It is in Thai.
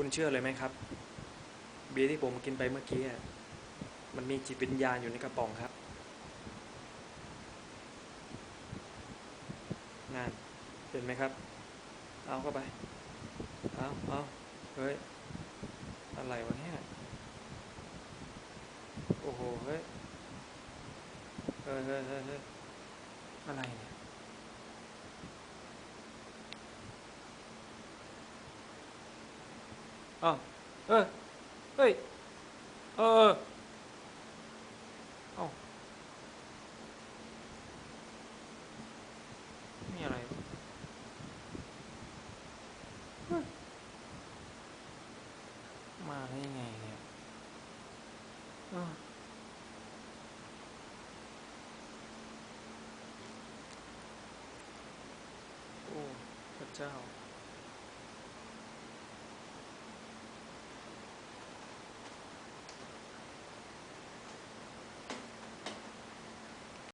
คุณเชื่อเลยไหมครับ เบียร์ที่ผมกินไปเมื่อกี้มันมีจิตวิญญาณอยู่ในกระป๋องครับนั่นเห็นไหมครับ เอาเข้าไป เอาเอาเฮ้ย อะไรวะเนี่ย โอ้โห เฮ้ย เฮ้ยเฮ้ยเฮ้ยเฮ้ยอะไรเนี่ย อ้าวเออเฮ้ยเออเออเอ้ามีอะไรมาได้ยังไงเนี่ยเออโอ้พระเจ้า